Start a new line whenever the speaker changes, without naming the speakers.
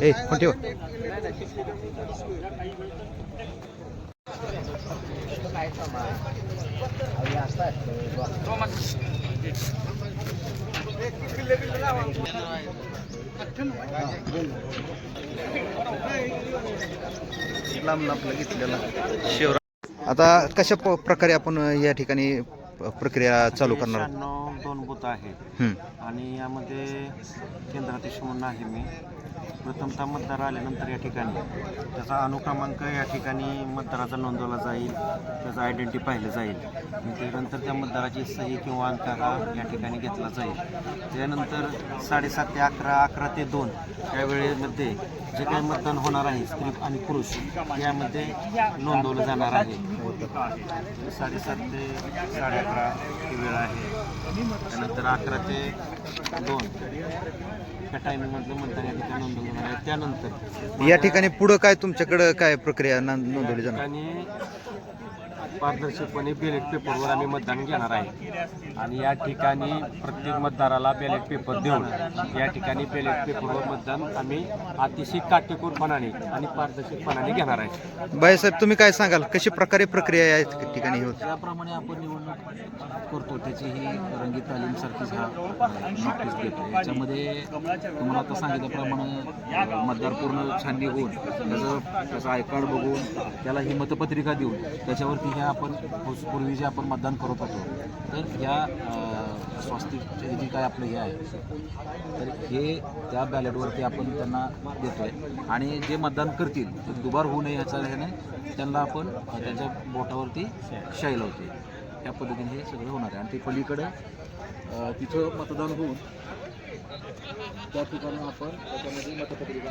ए पण ठेव? लांब घेतलेला. शिवरा आता कशा प्रकारे आपण या ठिकाणी प्रक्रिया चालू करणार आहोत?
शहाण्णव दोन बूथ आहेत
हं.
आणि यामध्ये केंद्राध्यक्ष म्हणून आहे मी प्रथमतः मतदार आल्यानंतर या ठिकाणी त्याचा अनुक्रमांक या ठिकाणी मतदाराचा नोंदवला जाईल त्याचा आयडेंटिटी पाहिलं जाईल. आणि त्यानंतर त्या मतदाराची सही किंवा अंक हा या ठिकाणी घेतला जाईल. त्यानंतर साडेसात ते अकरा अकरा ते दोन या वेळेमध्ये जे काही मतदान होणार आहे स्त्री आणि पुरुष यामध्ये नोंदवलं जाणार आहे. साडेसात ते साडे अकरा ही वेळ आहे. त्यानंतर अकरा ते दोन त्या टायमिंगमधलं मतदान या ठिकाणी नोंदवलं त्यानंतर.
या ठिकाणी पुढं काय तुमच्याकडं काय प्रक्रिया नोंदवली जाणार?
पारदर्शकपणे बॅलेट पेपरवर आम्ही मतदान घेणार आहे. आणि या ठिकाणी प्रत्येक मतदाराला बॅलेट पेपर देऊन या ठिकाणी बॅलेट पेपरवर मतदान आम्ही अतिशय काटेकोरपणाने आणि पारदर्शकपणाने घेणार आहे.
बाईसाहेब तुम्ही काय सांगाल? कशी प्रकारे प्रक्रिया या ठिकाणी होत?
ज्याप्रमाणे आपण निवडणूक करतो त्याची ही रंगीत तालीम सारखीच हा नोटीस देतो. याच्यामध्ये तुम्हाला आता सांगितल्याप्रमाणे मतदार पूर्ण छाननी होऊन त्याचं त्याचं आय कार्ड बघून त्याला ही मतपत्रिका देऊन त्याच्यावरती ह्या आपण पूर्वी जे आपण मतदान करत होतो तर ह्या स्वास्तिकचे जे काय आपलं हे आहे तर हे त्या बॅलेटवरती आपण त्यांना देतो आहे आणि जे मतदान करतील ते दुबार होऊ नये याचा ह्याने त्यांना आपण त्यांच्या बोटावरती शाई लावते त्या पद्धतीने हे सगळं होणार आहे. आणि ते पलीकडं तिथं मतदान होऊन त्या ठिकाणी आपण त्याच्यामध्ये मतपत्रिका